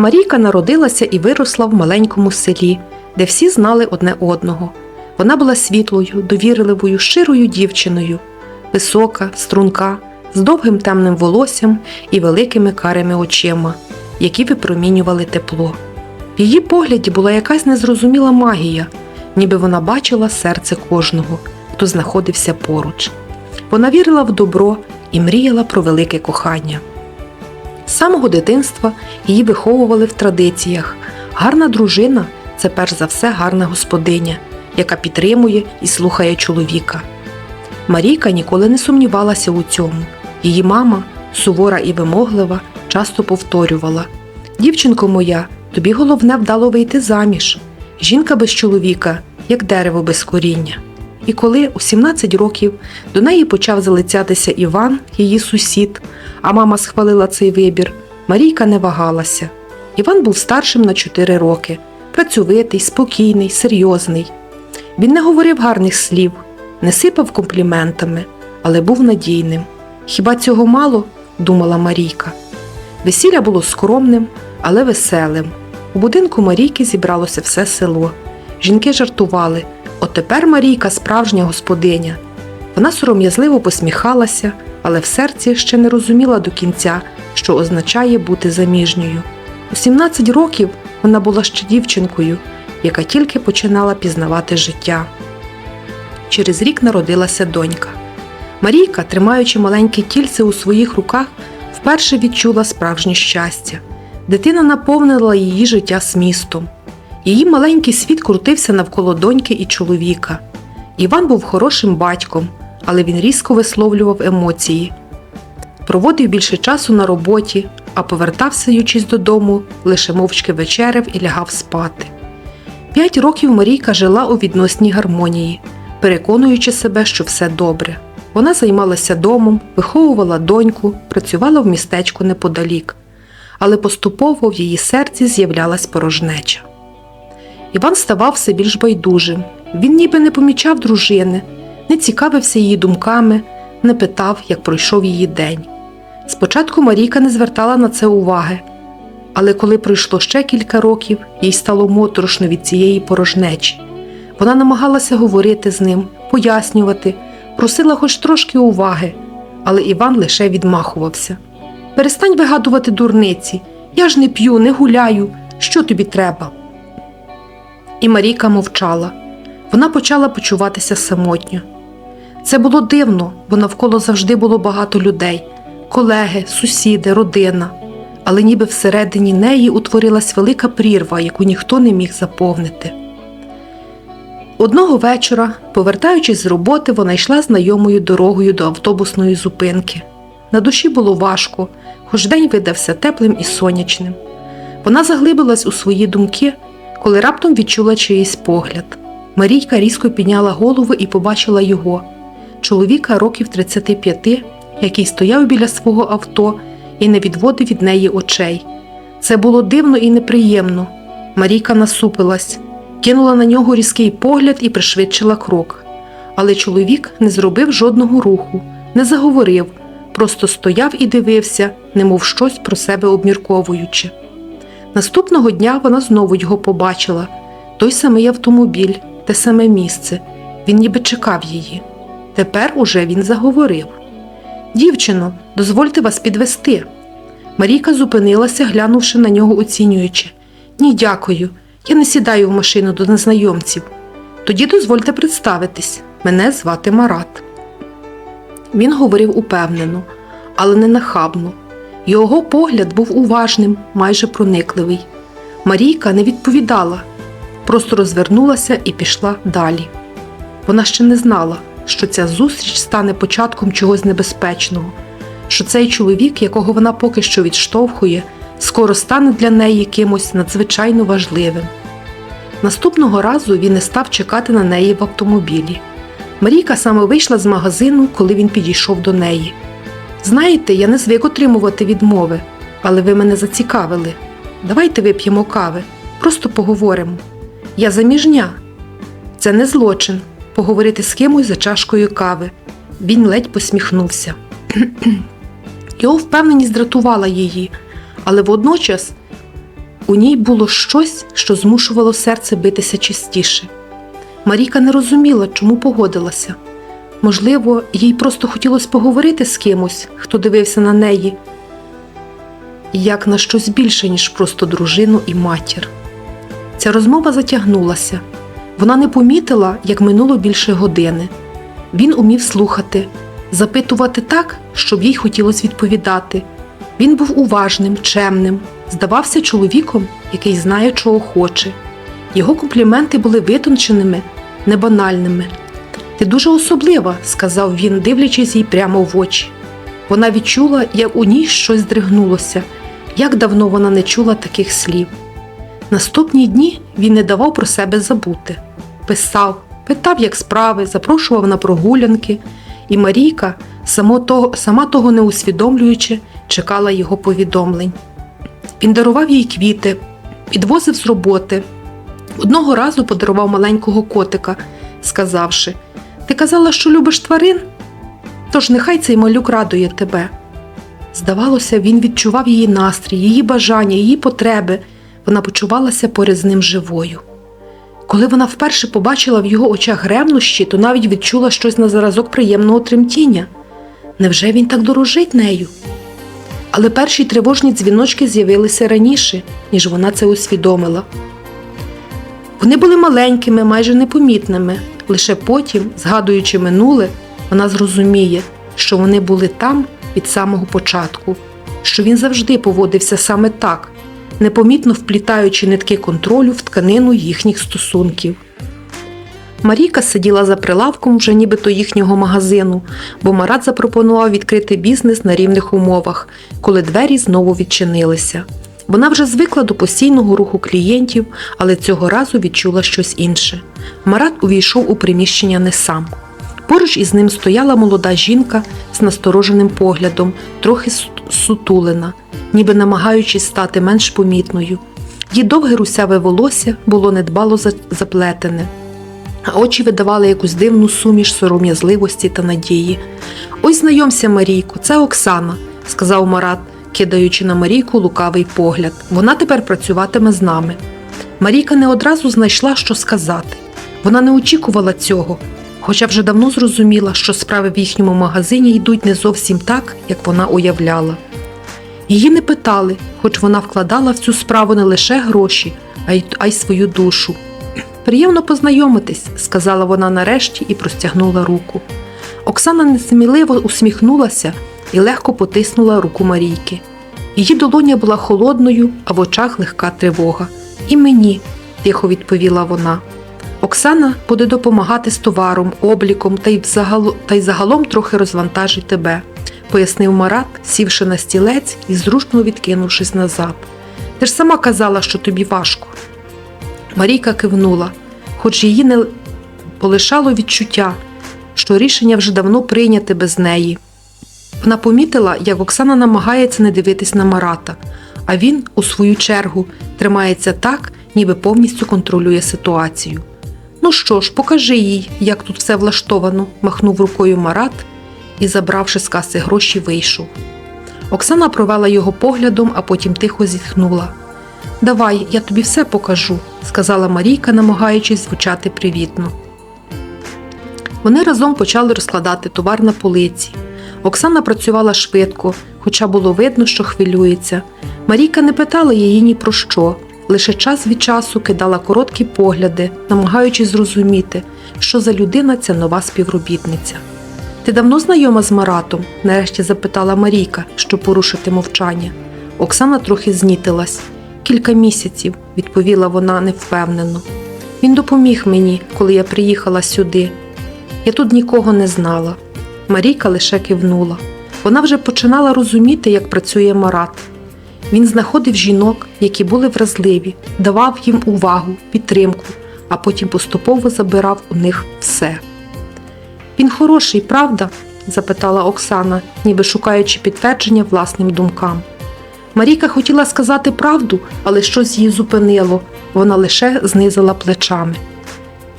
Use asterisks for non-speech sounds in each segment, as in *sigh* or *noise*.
Марійка народилася і виросла в маленькому селі, де всі знали одне одного. Вона була світлою, довірливою, щирою дівчиною, висока, струнка, з довгим темним волоссям і великими карими очима, які випромінювали тепло. В її погляді була якась незрозуміла магія, ніби вона бачила серце кожного, хто знаходився поруч. Вона вірила в добро і мріяла про велике кохання. З самого дитинства її виховували в традиціях. Гарна дружина це перш за все гарна господиня, яка підтримує і слухає чоловіка. Марійка ніколи не сумнівалася у цьому. Її мама, сувора і вимоглива, часто повторювала: Дівчинко моя, тобі головне вдало вийти заміж. Жінка без чоловіка, як дерево без коріння. І коли у 17 років до неї почав залицятися Іван, її сусід, а мама схвалила цей вибір, Марійка не вагалася. Іван був старшим на 4 роки, працьовитий, спокійний, серйозний. Він не говорив гарних слів, не сипав компліментами, але був надійним. Хіба цього мало? думала Марійка. Весілля було скромним, але веселим. У будинку Марійки зібралося все село. Жінки жартували. От тепер Марійка справжня господиня. Вона сором'язливо посміхалася, але в серці ще не розуміла до кінця, що означає бути заміжньою. У 17 років вона була ще дівчинкою, яка тільки починала пізнавати життя. Через рік народилася донька. Марійка, тримаючи маленьке тільце у своїх руках, вперше відчула справжнє щастя. Дитина наповнила її життя смістом. Її маленький світ крутився навколо доньки і чоловіка. Іван був хорошим батьком, але він різко висловлював емоції. Проводив більше часу на роботі, а повертався, ючись додому, лише мовчки вечеряв і лягав спати. П'ять років Марійка жила у відносній гармонії, переконуючи себе, що все добре. Вона займалася домом, виховувала доньку, працювала в містечку неподалік, але поступово в її серці з'являлась порожнеча. Іван ставав все більш байдужим. Він ніби не помічав дружини, не цікавився її думками, не питав, як пройшов її день. Спочатку Марійка не звертала на це уваги, але коли пройшло ще кілька років, їй стало моторошно від цієї порожнечі. Вона намагалася говорити з ним, пояснювати, просила хоч трошки уваги, але Іван лише відмахувався. Перестань вигадувати дурниці, я ж не п'ю, не гуляю. Що тобі треба? І Марійка мовчала. Вона почала почуватися самотньо. Це було дивно, бо навколо завжди було багато людей колеги, сусіди, родина. Але ніби всередині неї утворилась велика прірва, яку ніхто не міг заповнити. Одного вечора, повертаючись з роботи, вона йшла знайомою дорогою до автобусної зупинки. На душі було важко, хоч день видався теплим і сонячним. Вона заглибилась у свої думки, коли раптом відчула чиїсь погляд. Марійка різко підняла голову і побачила його, чоловіка років 35, який стояв біля свого авто і не відводив від неї очей. Це було дивно і неприємно. Марійка насупилась, кинула на нього різкий погляд і пришвидшила крок. Але чоловік не зробив жодного руху, не заговорив, просто стояв і дивився, немов щось про себе обмірковуючи. Наступного дня вона знову його побачила той самий автомобіль, те саме місце. Він ніби чекав її. Тепер уже він заговорив. Дівчино, дозвольте вас підвести. Марійка зупинилася, глянувши на нього оцінюючи. Ні, дякую. Я не сідаю в машину до незнайомців. Тоді дозвольте представитись. Мене звати Марат. Він говорив упевнено, але не нахабно. Його погляд був уважним, майже проникливий. Марійка не відповідала, просто розвернулася і пішла далі. Вона ще не знала, що ця зустріч стане початком чогось небезпечного, що цей чоловік, якого вона поки що відштовхує, скоро стане для неї кимось надзвичайно важливим. Наступного разу він не став чекати на неї в автомобілі. Марійка саме вийшла з магазину, коли він підійшов до неї. Знаєте, я не звик отримувати відмови, але ви мене зацікавили. Давайте вип'ємо кави, просто поговоримо. Я заміжня. Це не злочин поговорити з кимось за чашкою кави. Він ледь посміхнувся. *clears throat* Його впевненість дратувала її, але водночас у ній було щось, що змушувало серце битися частіше. Марійка не розуміла, чому погодилася. Можливо, їй просто хотілося поговорити з кимось, хто дивився на неї, як на щось більше, ніж просто дружину і матір. Ця розмова затягнулася. Вона не помітила, як минуло більше години. Він умів слухати, запитувати так, щоб їй хотілося відповідати. Він був уважним, чемним, здавався чоловіком, який знає, чого хоче. Його компліменти були витонченими, небанальними. Ти дуже особлива, сказав він, дивлячись їй прямо в очі. Вона відчула, як у ній щось здригнулося, як давно вона не чула таких слів. Наступні дні він не давав про себе забути. Писав, питав, як справи, запрошував на прогулянки, і Марійка, само того, сама того не усвідомлюючи, чекала його повідомлень. Він дарував їй квіти, підвозив з роботи. Одного разу подарував маленького котика, сказавши: Ти казала, що любиш тварин? Тож нехай цей малюк радує тебе. Здавалося, він відчував її настрій, її бажання, її потреби. Вона почувалася поряд з ним живою. Коли вона вперше побачила в його очах ревнощі, то навіть відчула щось на заразок приємного тремтіння. Невже він так дорожить нею? Але перші тривожні дзвіночки з'явилися раніше, ніж вона це усвідомила. Вони були маленькими, майже непомітними. Лише потім, згадуючи минуле, вона зрозуміє, що вони були там від самого початку, що він завжди поводився саме так, непомітно вплітаючи нитки контролю в тканину їхніх стосунків. Марійка сиділа за прилавком вже нібито їхнього магазину, бо Марат запропонував відкрити бізнес на рівних умовах, коли двері знову відчинилися. Вона вже звикла до постійного руху клієнтів, але цього разу відчула щось інше. Марат увійшов у приміщення не сам. Поруч із ним стояла молода жінка з настороженим поглядом, трохи сутулена, ніби намагаючись стати менш помітною. Її довге русяве волосся було недбало заплетене, а очі видавали якусь дивну суміш сором'язливості та надії. Ось знайомся, Марійко, це Оксана, сказав Марат, кидаючи на Марійку лукавий погляд. Вона тепер працюватиме з нами. Марійка не одразу знайшла, що сказати. Вона не очікувала цього, хоча вже давно зрозуміла, що справи в їхньому магазині йдуть не зовсім так, як вона уявляла. Її не питали, хоч вона вкладала в цю справу не лише гроші, а й, а й свою душу. Приємно познайомитись, сказала вона нарешті і простягнула руку. Оксана несміливо усміхнулася і легко потиснула руку Марійки. Її долоня була холодною, а в очах легка тривога. І мені, тихо відповіла вона. Оксана буде допомагати з товаром, обліком та й, взагал... та й загалом трохи розвантажить тебе, пояснив Марат, сівши на стілець і зручно відкинувшись назад. Ти ж сама казала, що тобі важко. Марійка кивнула, хоч її не полишало відчуття, що рішення вже давно прийняте без неї. Вона помітила, як Оксана намагається не дивитись на Марата, а він, у свою чергу, тримається так, ніби повністю контролює ситуацію. Ну що ж, покажи їй, як тут все влаштовано, махнув рукою Марат і, забравши з каси гроші, вийшов. Оксана провела його поглядом, а потім тихо зітхнула. Давай, я тобі все покажу, сказала Марійка, намагаючись звучати привітно. Вони разом почали розкладати товар на полиці. Оксана працювала швидко, хоча було видно, що хвилюється. Марійка не питала її ні про що, лише час від часу кидала короткі погляди, намагаючись зрозуміти, що за людина ця нова співробітниця. Ти давно знайома з Маратом? нарешті запитала Марійка, щоб порушити мовчання. Оксана трохи знітилась. Кілька місяців, відповіла вона невпевнено. Він допоміг мені, коли я приїхала сюди. Я тут нікого не знала. Марійка лише кивнула. Вона вже починала розуміти, як працює Марат. Він знаходив жінок, які були вразливі, давав їм увагу, підтримку, а потім поступово забирав у них все. Він хороший, правда? запитала Оксана, ніби шукаючи підтвердження власним думкам. Марійка хотіла сказати правду, але щось її зупинило, вона лише знизила плечами.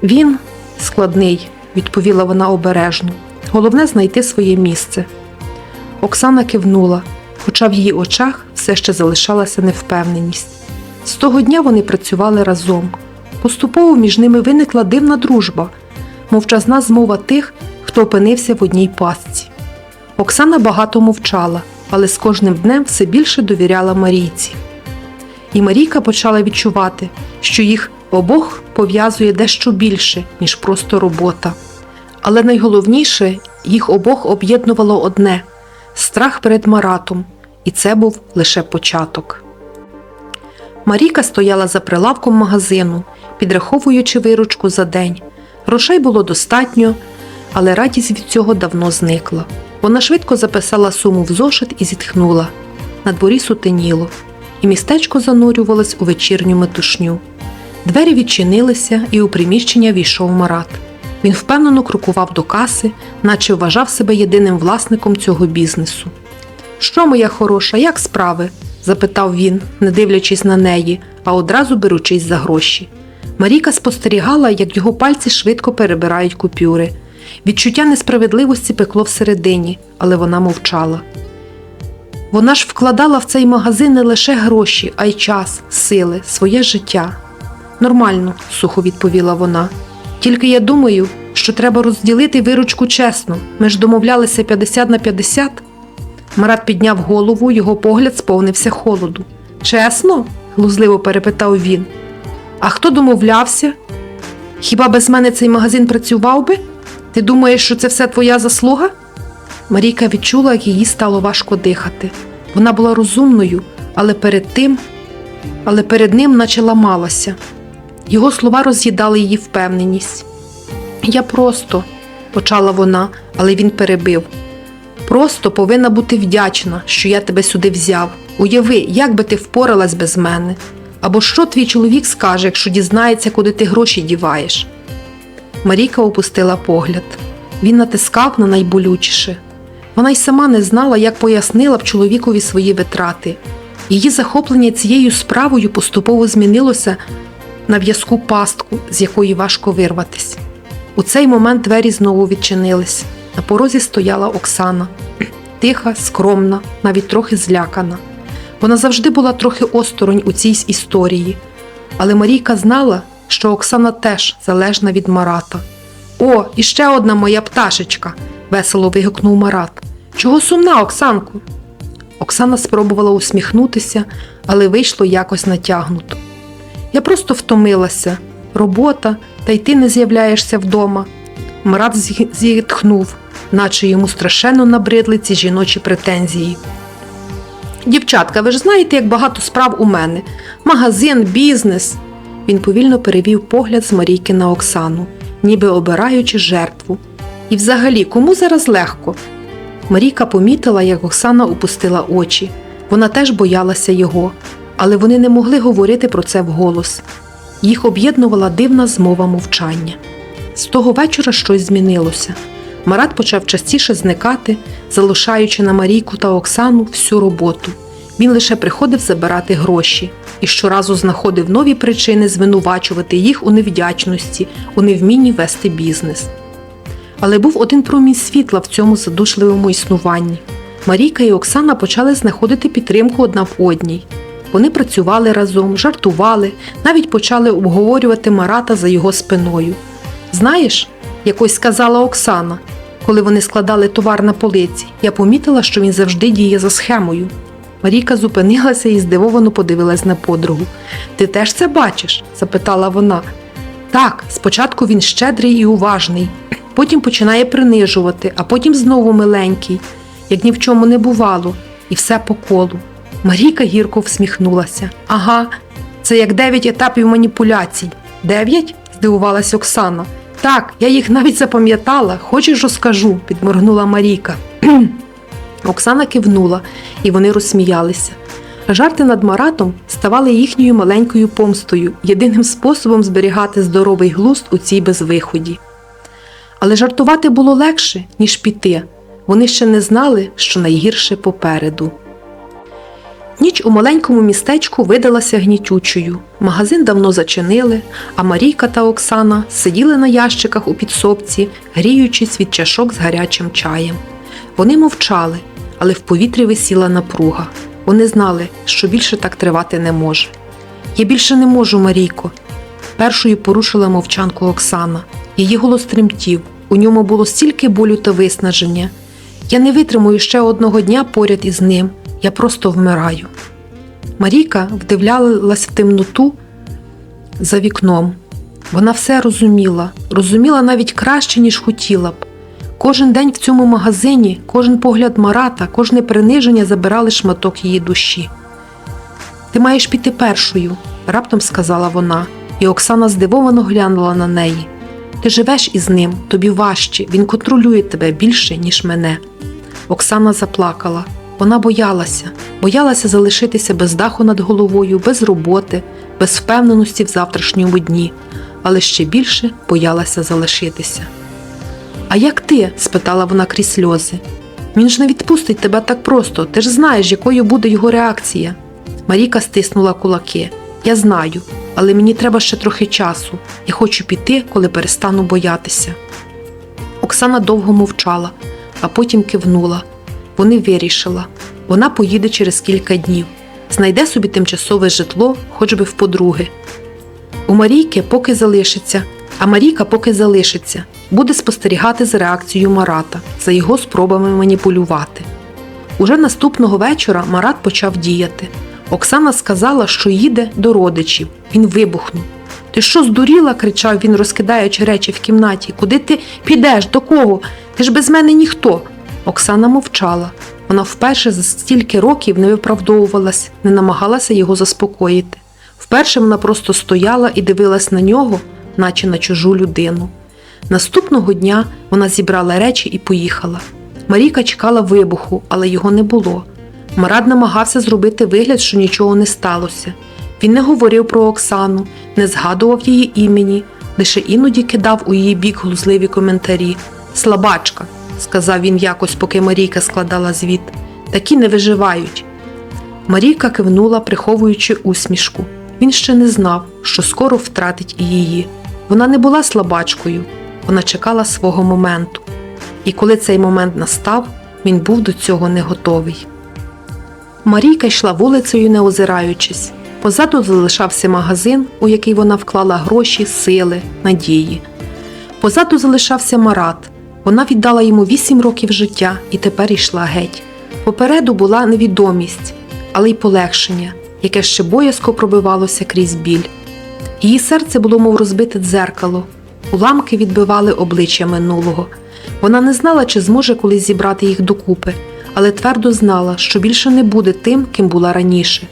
Він складний, відповіла вона обережно. Головне знайти своє місце. Оксана кивнула, хоча в її очах все ще залишалася невпевненість. З того дня вони працювали разом. Поступово між ними виникла дивна дружба, мовчазна змова тих, хто опинився в одній пастці. Оксана багато мовчала, але з кожним днем все більше довіряла Марійці. І Марійка почала відчувати, що їх обох пов'язує дещо більше, ніж просто робота. Але найголовніше їх обох об'єднувало одне страх перед Маратом, і це був лише початок. Марійка стояла за прилавком магазину, підраховуючи виручку за день. Грошей було достатньо, але радість від цього давно зникла. Вона швидко записала суму в зошит і зітхнула. На дворі сутеніло, і містечко занурювалось у вечірню метушню. Двері відчинилися, і у приміщення війшов Марат. Він впевнено крокував до каси, наче вважав себе єдиним власником цього бізнесу. Що, моя хороша, як справи? запитав він, не дивлячись на неї, а одразу беручись за гроші. Маріка спостерігала, як його пальці швидко перебирають купюри. Відчуття несправедливості пекло всередині, але вона мовчала. Вона ж вкладала в цей магазин не лише гроші, а й час, сили, своє життя. Нормально, сухо відповіла вона. Тільки я думаю, що треба розділити виручку чесно. Ми ж домовлялися 50 на 50. Марат підняв голову, його погляд сповнився холоду. Чесно? глузливо перепитав він. А хто домовлявся? Хіба без мене цей магазин працював би? Ти думаєш, що це все твоя заслуга? Марійка відчула, як їй стало важко дихати. Вона була розумною, але перед тим, але перед ним наче ламалася. Його слова роз'їдали її впевненість. Я просто, почала вона, але він перебив. Просто повинна бути вдячна, що я тебе сюди взяв. Уяви, як би ти впоралась без мене. Або що твій чоловік скаже, якщо дізнається, куди ти гроші діваєш. Марійка опустила погляд. Він натискав на найболючіше. Вона й сама не знала, як пояснила б чоловікові свої витрати. Її захоплення цією справою поступово змінилося на в'язку пастку, з якої важко вирватись. У цей момент двері знову відчинились. На порозі стояла Оксана, *clears throat* тиха, скромна, навіть трохи злякана. Вона завжди була трохи осторонь у цій історії, але Марійка знала, що Оксана теж залежна від Марата. О, іще одна моя пташечка, весело вигукнув Марат. Чого сумна, Оксанку? Оксана спробувала усміхнутися, але вийшло якось натягнуто. Я просто втомилася. Робота, та й ти не з'являєшся вдома. Марат зітхнув, наче йому страшенно набридли ці жіночі претензії. Дівчатка, ви ж знаєте, як багато справ у мене. Магазин, бізнес. Він повільно перевів погляд з Марійки на Оксану, ніби обираючи жертву. І взагалі, кому зараз легко? Марійка помітила, як Оксана опустила очі. Вона теж боялася його, але вони не могли говорити про це вголос. Їх об'єднувала дивна змова мовчання. З того вечора щось змінилося. Марат почав частіше зникати, залишаючи на Марійку та Оксану всю роботу. Він лише приходив забирати гроші і щоразу знаходив нові причини звинувачувати їх у невдячності, у невмінні вести бізнес. Але був один промінь світла в цьому задушливому існуванні. Марійка і Оксана почали знаходити підтримку одна в одній. Вони працювали разом, жартували, навіть почали обговорювати Марата за його спиною. Знаєш, якось сказала Оксана, коли вони складали товар на полиці, я помітила, що він завжди діє за схемою. Марійка зупинилася і здивовано подивилась на подругу. Ти теж це бачиш? запитала вона. Так, спочатку він щедрий і уважний, потім починає принижувати, а потім знову миленький, як ні в чому не бувало, і все по колу. Марійка гірко всміхнулася. Ага, це як дев'ять етапів маніпуляцій. Дев'ять? здивувалась Оксана. Так, я їх навіть запам'ятала, хочеш розкажу, підморгнула Марійка. *clears throat* Оксана кивнула, і вони розсміялися. Жарти над Маратом ставали їхньою маленькою помстою, єдиним способом зберігати здоровий глузд у цій безвиході. Але жартувати було легше, ніж піти. Вони ще не знали, що найгірше попереду. Ніч у маленькому містечку видалася гнітючою. Магазин давно зачинили, а Марійка та Оксана сиділи на ящиках у підсобці, гріючись від чашок з гарячим чаєм. Вони мовчали, але в повітрі висіла напруга. Вони знали, що більше так тривати не може. Я більше не можу, Марійко. Першою порушила мовчанку Оксана. Її голос тремтів. У ньому було стільки болю та виснаження. Я не витримую ще одного дня поряд із ним. Я просто вмираю. Марійка вдивлялась в темноту за вікном. Вона все розуміла, розуміла навіть краще, ніж хотіла б. Кожен день в цьому магазині, кожен погляд Марата, кожне приниження забирали шматок її душі. Ти маєш піти першою, раптом сказала вона, і Оксана здивовано глянула на неї. Ти живеш із ним, тобі важче, він контролює тебе більше, ніж мене. Оксана заплакала. Вона боялася, боялася залишитися без даху над головою, без роботи, без впевненості в завтрашньому дні, але ще більше боялася залишитися. А як ти? спитала вона крізь сльози. Він ж не відпустить тебе так просто, ти ж знаєш, якою буде його реакція. Маріка стиснула кулаки. Я знаю, але мені треба ще трохи часу. Я хочу піти, коли перестану боятися. Оксана довго мовчала, а потім кивнула. Вони вирішила. Вона поїде через кілька днів, знайде собі тимчасове житло, хоч би в подруги. У Марійки поки залишиться, а Марійка поки залишиться, буде спостерігати за реакцією Марата, за його спробами маніпулювати. Уже наступного вечора Марат почав діяти. Оксана сказала, що їде до родичів. Він вибухнув. Ти що здуріла? кричав він, розкидаючи речі в кімнаті. Куди ти підеш? До кого? Ти ж без мене ніхто. Оксана мовчала. Вона вперше за стільки років не виправдовувалась, не намагалася його заспокоїти. Вперше вона просто стояла і дивилась на нього, наче на чужу людину. Наступного дня вона зібрала речі і поїхала. Марійка чекала вибуху, але його не було. Марат намагався зробити вигляд, що нічого не сталося. Він не говорив про Оксану, не згадував її імені, лише іноді кидав у її бік глузливі коментарі. Слабачка, сказав він якось, поки Марійка складала звіт. Такі не виживають. Марійка кивнула, приховуючи усмішку. Він ще не знав, що скоро втратить і її. Вона не була слабачкою, вона чекала свого моменту. І коли цей момент настав, він був до цього не готовий. Марійка йшла вулицею, не озираючись. Позаду залишався магазин, у який вона вклала гроші, сили, надії. Позаду залишався Марат. Вона віддала йому вісім років життя і тепер йшла геть. Попереду була невідомість, але й полегшення, яке ще боязко пробивалося крізь біль. Її серце було, мов розбите дзеркало, уламки відбивали обличчя минулого. Вона не знала, чи зможе колись зібрати їх докупи, але твердо знала, що більше не буде тим, ким була раніше.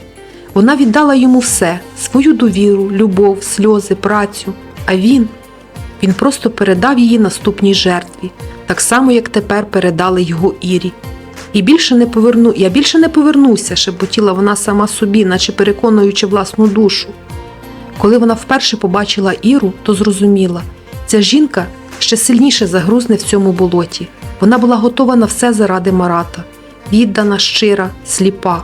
Вона віддала йому все свою довіру, любов, сльози, працю. А він він просто передав її наступній жертві, так само, як тепер передали його Ірі. І більше не поверну, я більше не повернуся, шепотіла вона сама собі, наче переконуючи власну душу. Коли вона вперше побачила Іру, то зрозуміла, ця жінка ще сильніше загрузне в цьому болоті. Вона була готова на все заради Марата, віддана, щира, сліпа.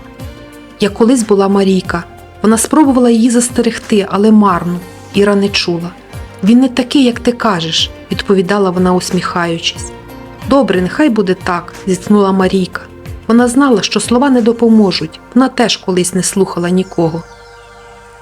Як колись була Марійка. Вона спробувала її застерегти, але марно. Іра не чула. Він не такий, як ти кажеш, відповідала вона, усміхаючись. Добре, нехай буде так, зітхнула Марійка. Вона знала, що слова не допоможуть, вона теж колись не слухала нікого.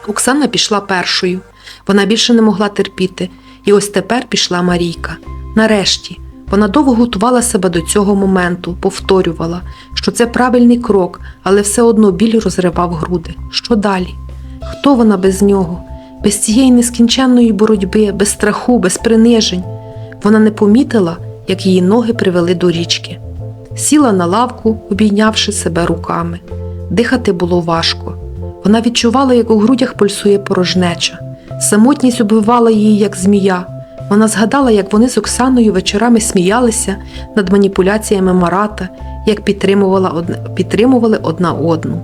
Оксана пішла першою. Вона більше не могла терпіти, і ось тепер пішла Марійка. Нарешті, вона довго готувала себе до цього моменту, повторювала, що це правильний крок, але все одно біль розривав груди. Що далі? Хто вона без нього? Без цієї нескінченної боротьби, без страху, без принижень. Вона не помітила, як її ноги привели до річки. Сіла на лавку, обійнявши себе руками. Дихати було важко. Вона відчувала, як у грудях пульсує порожнеча. Самотність обвивала її, як змія. Вона згадала, як вони з Оксаною вечорами сміялися над маніпуляціями Марата, як підтримувала одне, підтримували одна одну,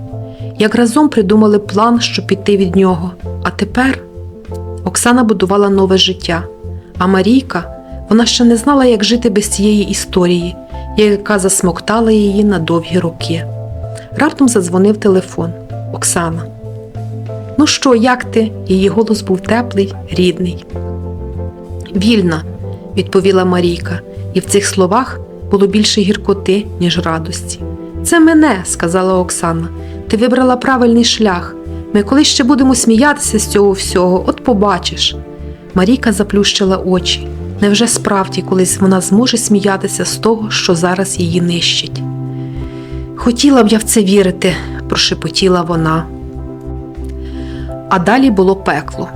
як разом придумали план, щоб піти від нього. А тепер Оксана будувала нове життя. А Марійка, вона ще не знала, як жити без цієї історії, яка засмоктала її на довгі роки. Раптом задзвонив телефон. Оксана. Ну що, як ти? Її голос був теплий, рідний. Вільна, відповіла Марійка, і в цих словах було більше гіркоти, ніж радості. Це мене, сказала Оксана. Ти вибрала правильний шлях. Ми коли ще будемо сміятися з цього всього, от побачиш. Марійка заплющила очі. Невже справді колись вона зможе сміятися з того, що зараз її нищить? Хотіла б я в це вірити, прошепотіла вона. А далі було пекло,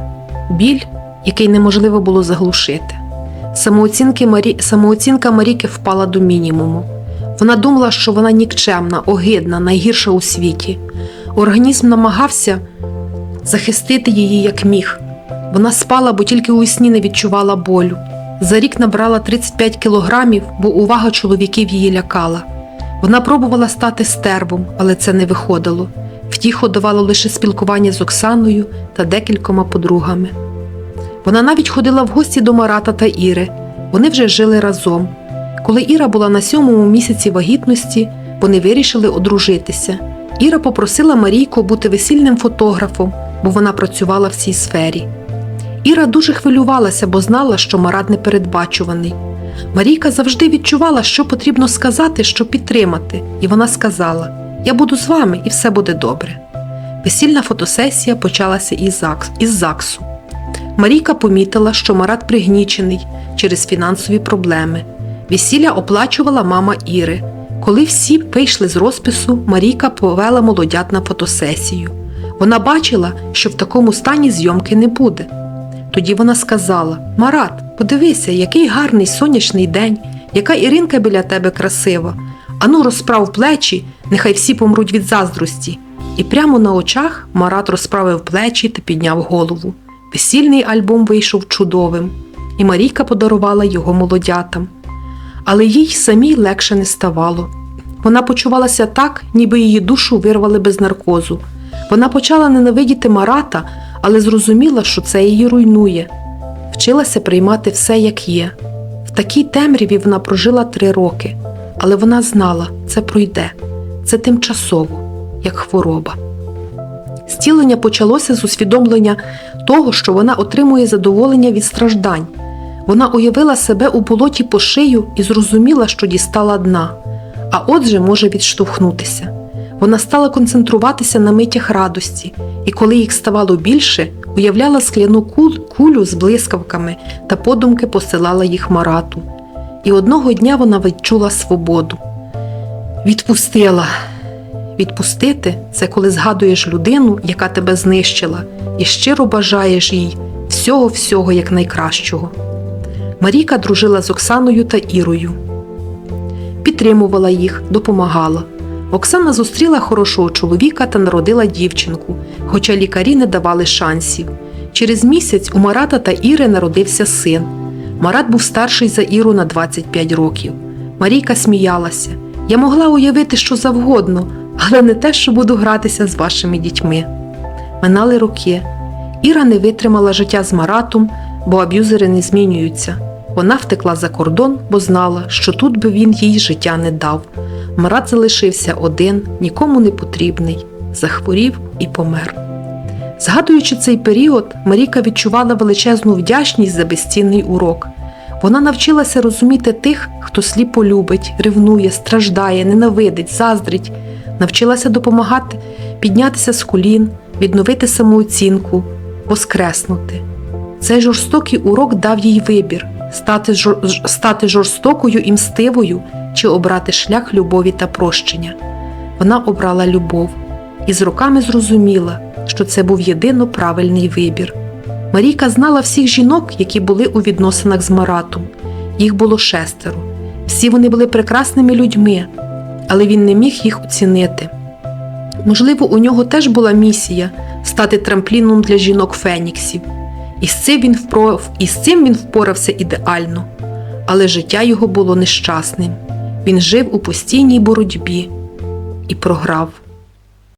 біль, який неможливо було заглушити. Самооцінки Марі... Самооцінка Маріки впала до мінімуму. Вона думала, що вона нікчемна, огидна, найгірша у світі. Організм намагався захистити її як міг. Вона спала, бо тільки у сні не відчувала болю. За рік набрала 35 кілограмів, бо увага чоловіків її лякала. Вона пробувала стати стервом, але це не виходило. Втіху давало лише спілкування з Оксаною та декількома подругами. Вона навіть ходила в гості до Марата та Іри. Вони вже жили разом. Коли Іра була на сьомому місяці вагітності, вони вирішили одружитися. Іра попросила Марійку бути весільним фотографом, бо вона працювала в цій сфері. Іра дуже хвилювалася, бо знала, що Марат непередбачуваний. Марійка завжди відчувала, що потрібно сказати, щоб підтримати, і вона сказала: Я буду з вами і все буде добре. Весільна фотосесія почалася із ЗАГС- із ЗАГСу. Марійка помітила, що Марат пригнічений через фінансові проблеми. Весілля оплачувала мама Іри. Коли всі вийшли з розпису, Марійка повела молодят на фотосесію. Вона бачила, що в такому стані зйомки не буде. Тоді вона сказала: Марат, подивися, який гарний сонячний день, яка Іринка біля тебе красива. Ану, розправ плечі, нехай всі помруть від заздрості. І прямо на очах Марат розправив плечі та підняв голову. Весільний альбом вийшов чудовим, і Марійка подарувала його молодятам. Але їй самій легше не ставало. Вона почувалася так, ніби її душу вирвали без наркозу. Вона почала ненавидіти Марата, але зрозуміла, що це її руйнує. Вчилася приймати все, як є. В такій темряві вона прожила три роки, але вона знала, це пройде, це тимчасово, як хвороба. Зцілення почалося з усвідомлення того, що вона отримує задоволення від страждань. Вона уявила себе у болоті по шию і зрозуміла, що дістала дна, а отже може відштовхнутися. Вона стала концентруватися на митях радості, і коли їх ставало більше, уявляла скляну кулю з блискавками та подумки посилала їх марату. І одного дня вона відчула свободу. Відпустила. Відпустити це коли згадуєш людину, яка тебе знищила, і щиро бажаєш їй всього-всього як Маріка дружила з Оксаною та Ірою, підтримувала їх, допомагала. Оксана зустріла хорошого чоловіка та народила дівчинку, хоча лікарі не давали шансів. Через місяць у Марата та Іри народився син. Марат був старший за Іру на 25 років. Марійка сміялася. Я могла уявити, що завгодно, але не те, що буду гратися з вашими дітьми. Минали роки. Іра не витримала життя з Маратом, бо аб'юзери не змінюються. Вона втекла за кордон, бо знала, що тут би він їй життя не дав. Марат залишився один, нікому не потрібний, захворів і помер. Згадуючи цей період, Маріка відчувала величезну вдячність за безцінний урок. Вона навчилася розуміти тих, хто сліпо любить, ревнує, страждає, ненавидить, заздрить, навчилася допомагати піднятися з колін, відновити самооцінку, воскреснути. Цей жорстокий урок дав їй вибір стати, жор- стати жорстокою і мстивою чи обрати шлях любові та прощення. Вона обрала любов і з роками зрозуміла, що це був єдино правильний вибір. Марійка знала всіх жінок, які були у відносинах з Маратом. Їх було шестеро. Всі вони були прекрасними людьми, але він не міг їх оцінити. Можливо, у нього теж була місія стати трампліном для жінок Феніксів. І з цим він, впро... і з цим він впорався ідеально. Але життя його було нещасним. Він жив у постійній боротьбі і програв.